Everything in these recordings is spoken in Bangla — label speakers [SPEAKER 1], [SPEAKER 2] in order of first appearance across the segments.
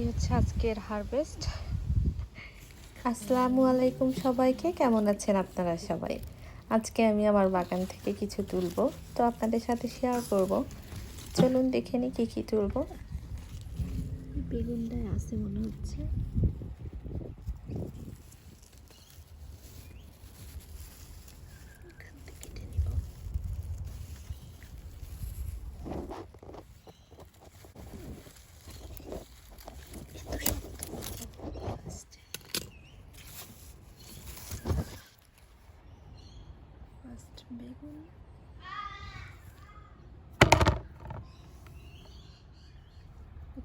[SPEAKER 1] এই হচ্ছে আজকের হারভেস্ট আসসালামু আলাইকুম সবাইকে, কেমন আছেন আপনারা সবাই? আজকে আমি আমার বাগান থেকে কিছু তুলবো, তো আপনাদের সাথে শেয়ার করব। চলুন দেখে নিই কী কী তুলবো। বেগুনটায় আছে মনে হচ্ছে এখান থেকে কেটে নিব এত শক্ত আসছে ফার্স্ট বেগুন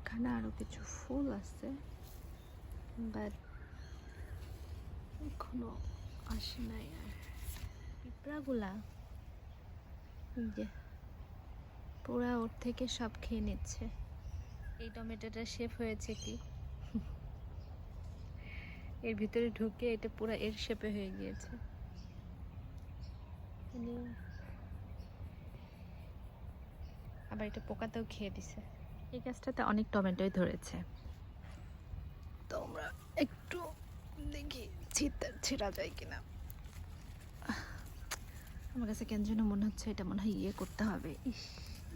[SPEAKER 1] এখানে আরও কিছু ফুল আছে বাট এখনও আসে নাই আর। পিঁপড়াগুলা যে পুরা ওর থেকে সব খেয়ে নিচ্ছে। এই টমেটোটা শেপ হয়েছে কি? এর ভিতরে ঢুকে এটা পুরো এর শেপে হয়ে গিয়েছে। আবার এটা পোকাতেও খেয়ে দিছে। এই গাছটাতে অনেক টমেটোই ধরেছে। তো আমরা একটু দেখি ছিটা ছিঁড়া যায় কিনা। আমার কাছে কেন যেন মনে হচ্ছে এটা মনে হয় ইয়ে করতে হবে। ইস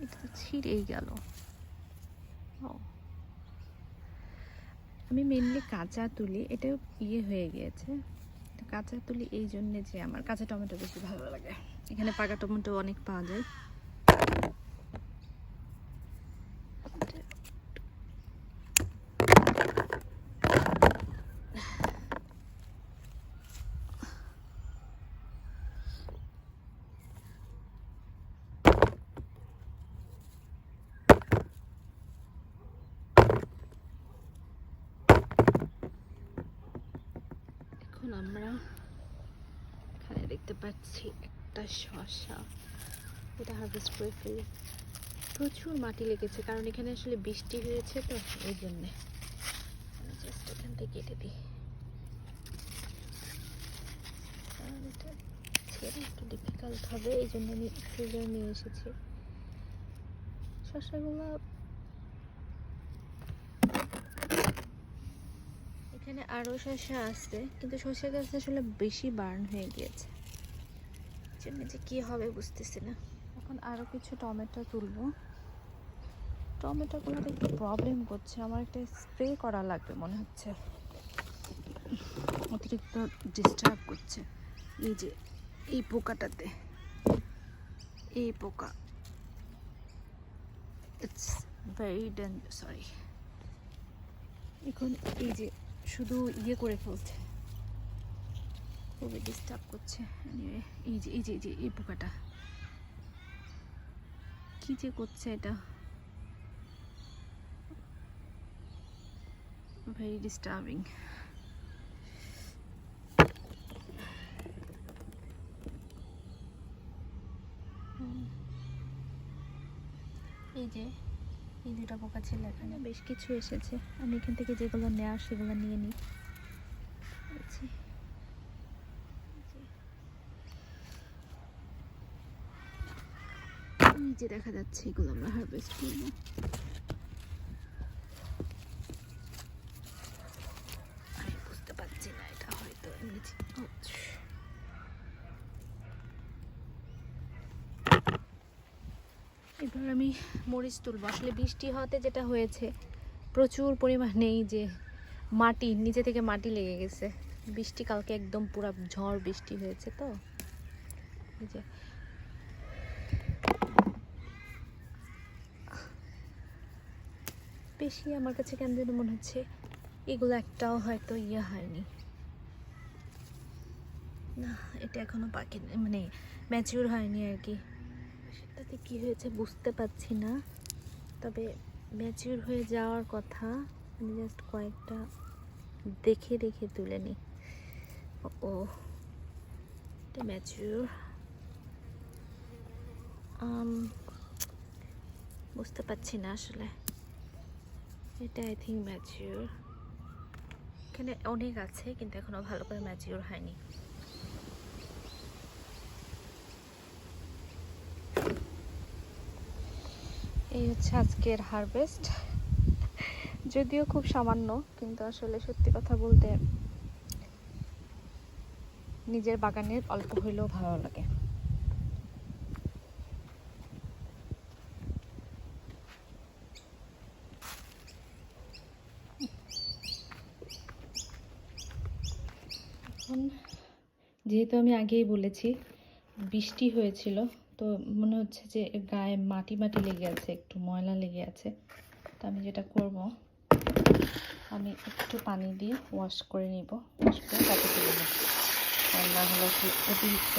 [SPEAKER 1] এটা তো ছিঁড়েই গেল। ও। আমি মেনলি কাঁচা তুলি এটাও ইয়ে হয়ে গিয়েছে। কাঁচা তুলি এই জন্যে যে আমার কাঁচা টমেটো বেশি ভালো লাগে। এখানে পাকা টমেটো অনেক পাওয়া যায়। এখন আমরা এখানে দেখতে পাচ্ছি একটা শসা এটা হারভেস্ট করে ফেলি। প্রচুর মাটি লেগেছে, কারণ এখানে আসলে বৃষ্টি হয়েছে তো, এই জন্যে। জাস্ট এখান থেকে কেটে দিই। ছেড়ে একটু ডিফিকাল্ট হবে, এই জন্য আমি ফ্রিজার নিয়ে এসেছি। শসাগুলো এখানে আরও শসা আছে, কিন্তু শসা গাছ আসলে বেশি বার্ন হয়ে গিয়েছে। জন্য যে কী হবে বুঝতেছি না। এখন আরও কিছু টমেটো তুলবো। টমেটোগুলো একটু প্রবলেম করছে, আমার একটা স্প্রে করা লাগবে মনে হচ্ছে। অতিরিক্ত ডিস্টার্ব করছে। এই যে, এই পোকাটাতে। এই পোকা। ইটস ভেরি ডেন সরি এখন এই যে শুধু ইয়ে করে ফেলছে। খুবই ডিস্টার্ব করছে। এই যে এই যে এই যে, এই পোকাটা। কি যে করছে এটা? ভেরি ডিস্টার্বিং এই যে এই দুটা পোকা ছিল এখানে। বেশ কিছু এসেছে। আমি এখান থেকে যেগুলো নেওয়ার সেগুলো নিয়ে নিই। এই যে দেখা যাচ্ছে এগুলো আমরা হারভেস্ট করব আমি বুঝতে পারছি না এটা হয়তো এমনি ছি- ouch! এবার আমি মরিচ তুলবো। আসলে বৃষ্টি হওয়াতে যেটা হয়েছে, প্রচুর পরিমাণে এই যে মাটি নিচে থেকে মাটি লেগে গেছে। বৃষ্টি কালকে একদম পুরো ঝড় বৃষ্টি হয়েছে তো। যে। বেশি আমার কাছে কেন যেন মনে হচ্ছে, এগুলো একটাও হয়তো ইয়ে হয়নি। না, এটা এখনও পাকে মানে ম্যাচিউর হয়নি আর কি। সেটাতে কি হয়েছে বুঝতে পারছি না। তবে ম্যাচিউর হয়ে যাওয়ার কথা আমি জাস্ট কয়েকটা দেখে দেখে তুলে নিই। ও, এটা ম্যাচিউর বুঝতে পারছি না আসলে। এটা আই থিঙ্ক ম্যাচিউর এখানে অনেক আছে, কিন্তু এখনও ভালো করে ম্যাচিউর হয়নি। এই হচ্ছে আজকের হারভেস্ট যদিও খুব সামান্য, কিন্তু আসলে সত্যি কথা বলতে নিজের বাগানের অল্প হইলেও ভালো লাগে। যেহেতু আমি আগেই বলেছি, বৃষ্টি হয়েছিল তো মনে হচ্ছে যে গায়ে মাটি মাটি লেগে আছে, একটু ময়লা লেগে আছে। তো আমি যেটা করব, আমি একটু পানি দিয়ে ওয়াশ করে নিব। ওয়াশ করে তাতে তুলে নেব কারণ না হলে অতিরিক্ত।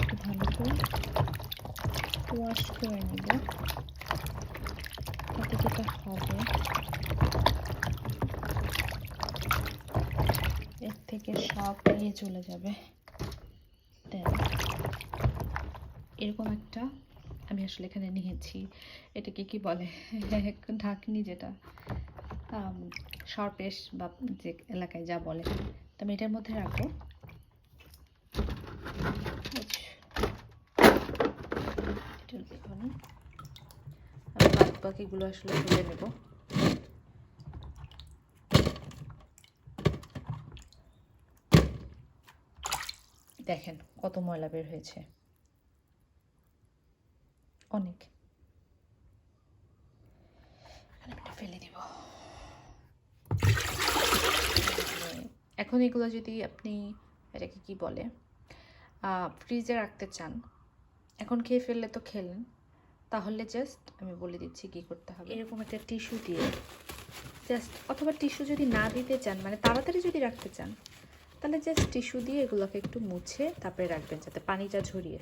[SPEAKER 1] একটু ভালো করে ওয়াশ করে নিব তাতে যেটা হবে এর থেকে নিয়ে চলে যাবে। এরকম একটা আমি আসলে এখানে নিয়েছি। এটাকে কি বলে? ঢাকনি যেটা সরপেশ বা যে এলাকায় যা বলে। তো আমি এটার মধ্যে রাখব। বাদ বাকিগুলো আসলে তুলে নেব। দেখেন কত ময়লা বের হয়েছে। অনেক। ফেলে দিব। এখন এগুলো যদি আপনি এটাকে কি বলে ফ্রিজে রাখতে চান এখন খেয়ে ফেললে তো খেলেন তাহলে জাস্ট আমি বলে দিচ্ছি কি করতে হবে। এরকম একটা টিস্যু দিয়ে। জাস্ট অথবা টিস্যু যদি না দিতে চান মানে তাড়াতাড়ি যদি রাখতে চান তাহলে জাস্ট টিস্যু দিয়ে এগুলোকে একটু মুছে তারপরে রাখবেন যাতে পানিটা ঝরিয়ে।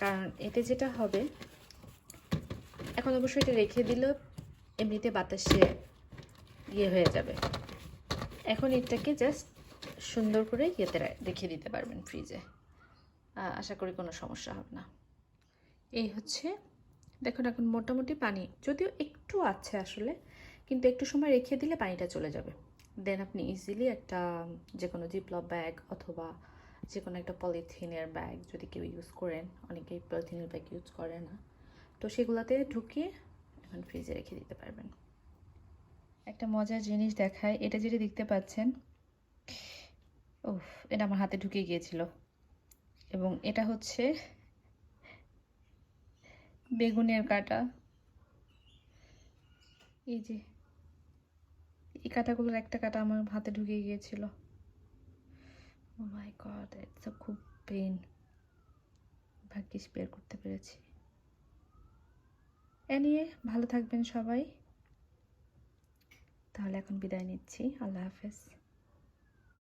[SPEAKER 1] কারণ এতে যেটা হবে, এখন অবশ্যই এটা রেখে দিলেও এমনিতে বাতাসে ইয়ে হয়ে যাবে। এখন এটাকে জাস্ট সুন্দর করে ইয়েতে রেখে দিতে পারবেন ফ্রিজে আশা করি কোনো সমস্যা হবে না। এই হচ্ছে, দেখুন এখন মোটামুটি পানি, যদিও একটু আছে আসলে কিন্তু একটু সময় রেখে দিলে পানিটা চলে যাবে। দেন আপনি ইজিলি একটা যে কোনো জিপলপ ব্যাগ অথবা যে কোনো একটা পলিথিনের ব্যাগ যদি কেউ ইউজ করেন, অনেকেই পলিথিনের ব্যাগ ইউজ করে না। তো সেগুলোতে ঢুকিয়ে এখন ফ্রিজে রেখে দিতে পারবেন। একটা মজার জিনিস দেখায়, এটা যেটা দেখতে পাচ্ছেন, উফ, এটা আমার হাতে ঢুকে গিয়েছিল। এবং এটা হচ্ছে বেগুনের কাটা। এই যে কাটাগুলোর একটা কাটা আমার হাতে ঢুকে গিয়েছিল। ও মাই গড ইটস খুব পেন ভাগ্যিস বের করতে পেরেছি। এ নিয়ে ভালো থাকবেন সবাই। তাহলে এখন বিদায় নিচ্ছি। আল্লাহ হাফেজ।